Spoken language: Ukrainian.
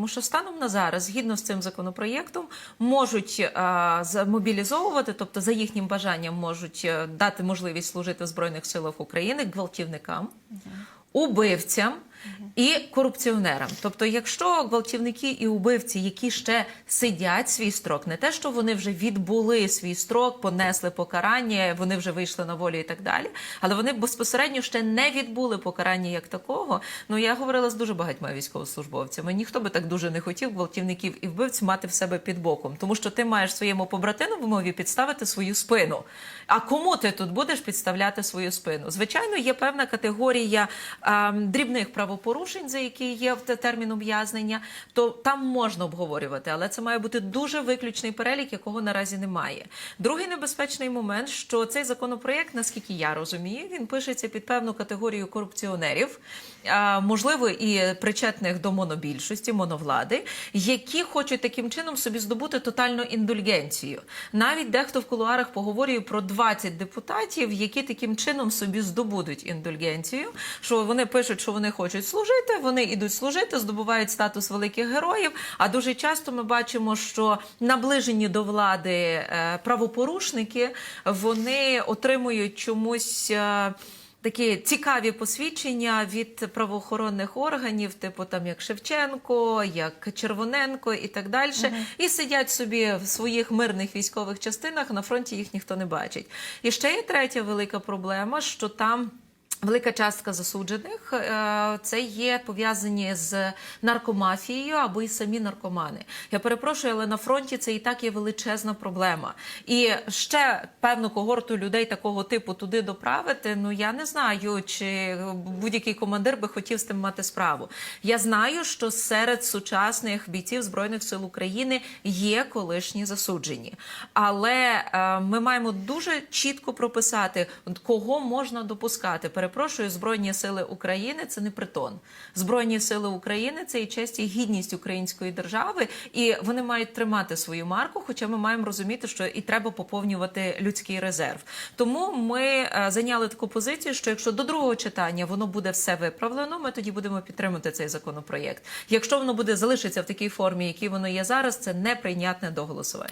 Тому що станом на зараз, згідно з цим законопроєктом, можуть а, мобілізовувати, тобто за їхнім бажанням можуть е, дати можливість служити в збройних силах України гвалтівникам, убивцям. І корупціонерам, тобто, якщо гвалтівники і убивці, які ще сидять свій строк, не те, що вони вже відбули свій строк, понесли покарання, вони вже вийшли на волю і так далі, але вони безпосередньо ще не відбули покарання як такого. Ну я говорила з дуже багатьма військовослужбовцями. Ніхто би так дуже не хотів гвалтівників і вбивць мати в себе під боком, тому що ти маєш своєму побратимові підставити свою спину. А кому ти тут будеш підставляти свою спину? Звичайно, є певна категорія а, дрібних правопорушень, за які є в термін ув'язнення, то там можна обговорювати, але це має бути дуже виключний перелік, якого наразі немає. Другий небезпечний момент, що цей законопроєкт, наскільки я розумію, він пишеться під певну категорію корупціонерів, а, можливо, і причетних до монобільшості, моновлади, які хочуть таким чином собі здобути тотальну індульгенцію. Навіть дехто в кулуарах поговорює про 20 депутатів, які таким чином собі здобудуть індульгенцію, що вони пишуть, що вони хочуть служити, вони йдуть служити, здобувають статус великих героїв. А дуже часто ми бачимо, що наближені до влади е, правопорушники вони отримують чомусь. е, Такі цікаві посвідчення від правоохоронних органів, типу там як Шевченко, як Червоненко і так далі, і сидять собі в своїх мирних військових частинах. На фронті їх ніхто не бачить. І ще є третя велика проблема, що там. Велика частка засуджених е, це є пов'язані з наркомафією або й самі наркомани. Я перепрошую, але на фронті це і так є величезна проблема. І ще певну когорту людей такого типу туди доправити. Ну я не знаю, чи будь-який командир би хотів з тим мати справу. Я знаю, що серед сучасних бійців збройних сил України є колишні засуджені, але е, ми маємо дуже чітко прописати, кого можна допускати. Перепрошую, збройні сили України це не притон. Збройні сили України це і честь і гідність української держави, і вони мають тримати свою марку. Хоча ми маємо розуміти, що і треба поповнювати людський резерв. Тому ми е, зайняли таку позицію, що якщо до другого читання воно буде все виправлено, ми тоді будемо підтримувати цей законопроєкт. Якщо воно буде залишиться в такій формі, якій воно є зараз, це неприйнятне до голосування.